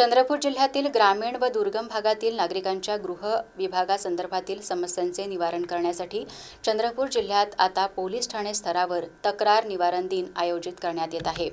चंद्रपूर जिल्ह्यातील ग्रामीण व दुर्गम भागातील नागरिकांच्या गृह विभागासंदर्भातील समस्यांचे निवारण करण्यासाठी चंद्रपूर जिल्ह्यात आता पोलीस ठाणे स्तरावर तक्रार निवारण दिन आयोजित करण्यात येत आहे.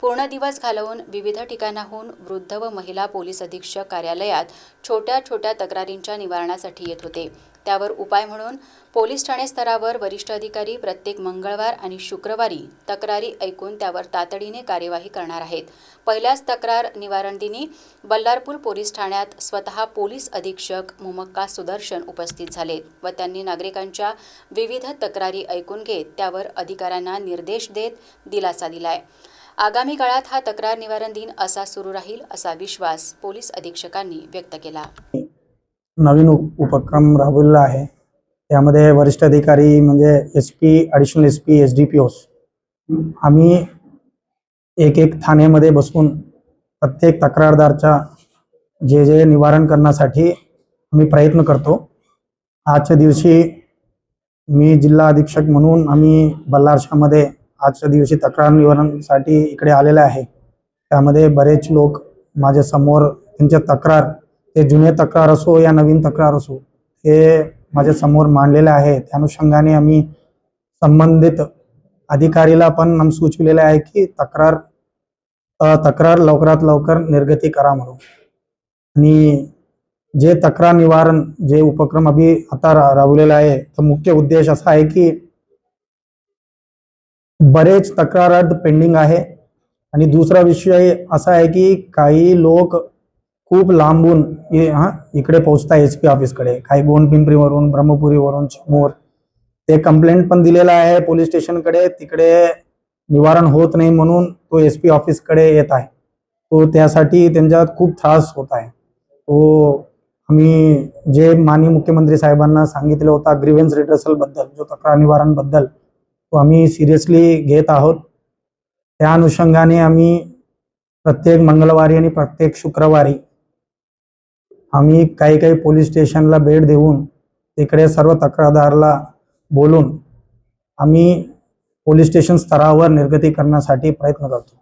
पूर्ण दिवस घालवून विविध ठिकाणाहून वृद्ध व महिला पोलीस अधीक्षक कार्यालयात छोट्या छोट्या तक्रारींच्या निवारणासाठी येत होते. त्यावर उपाय म्हणून पोलीस ठाणे स्तरावर वरिष्ठ अधिकारी प्रत्येक मंगळवार आणि शुक्रवारी तक्रारी ऐकून त्यावर तातडीने कार्यवाही करणार आहेत. पहिल्याच तक्रार निवारण दिनी बल्लारपूर पोलीस ठाण्यात स्वतः पोलीस अधीक्षक मुमक्का सुदर्शन उपस्थित झाले व त्यांनी नागरिकांच्या विविध तक्रारी ऐकून घेत त्यावर अधिकाऱ्यांना निर्देश देत दिलासा दिलाय. आगामी काळात हा तक्रार निवारण दिन असा सुरू राहील असा विश्वास पोलीस अधीक्षकांनी व्यक्त केला. नवीन उपक्रम राबवलेला आहे. त्यामध्ये वरिष्ठ अधिकारी म्हणजे S P additional S P S D P Os आम्ही एक एक ठाण्यामध्ये बसून प्रत्येक तक्रारदारच्या जे जे निवारण करण्यासाठी आम्ही प्रयत्न करतो. आजच्या दिवशी मी जिल्हा अधीक्षक म्हणून आम्ही बल्लारशामध्ये आजच्या दिवशी तक्रार निवारणसाठी इकडे आलेले आहे. त्यामध्ये बरेच लोक माझ्यासमोर त्यांच्या तक्रार ते जुने तक्रार असो या नवीन तक्रार असो हे माझ्यासमोर मांडलेले आहे. त्या अनुषंगाने आम्ही संबंधित अधिकारीला पण सुचविलेले आहे की तक्रार तक्रार लवकरात लवकर निर्गती करा म्हणून. आणि जे तक्रार निवारण जे उपक्रम अभि आता रा राबवलेला आहे तर मुख्य उद्देश असा आहे की बरेच तक्रार अर्ज पेंडिंग आहे. आणि दुसरा विषय असा आहे की काही लोक खूप लांबून हा इकडे पोहोचताय एस पी ऑफिसकडे. काही गोंडपिंपरीवरून ब्रह्मपुरीवरून चिमूर. ते कंप्लेंट पण दिलेला आहे पोलीस स्टेशनकडे. तिकडे निवारण होत नाही म्हणून तो एस पी ऑफिसकडे येत आहे. तो त्यासाठी त्यांच्यात खूप त्रास होत आहे. तो आम्ही जे माननीय मुख्यमंत्री साहेबांना सांगितलं होता ग्रीव्हन्स रिड्रेसलबद्दल जो तक्रार निवारणबद्दल तो आम्ही सिरियसली घेत आहोत. त्या अनुषंगाने आम्ही प्रत्येक मंगळवारी आणि प्रत्येक शुक्रवारी आम्ही काही काही पोलीस स्टेशनला भेट देऊन तिकडे सर्व तक्रारदारला बोलून आम्ही पोलीस स्टेशन स्तरावर निर्गती करण्यासाठी प्रयत्न करतो.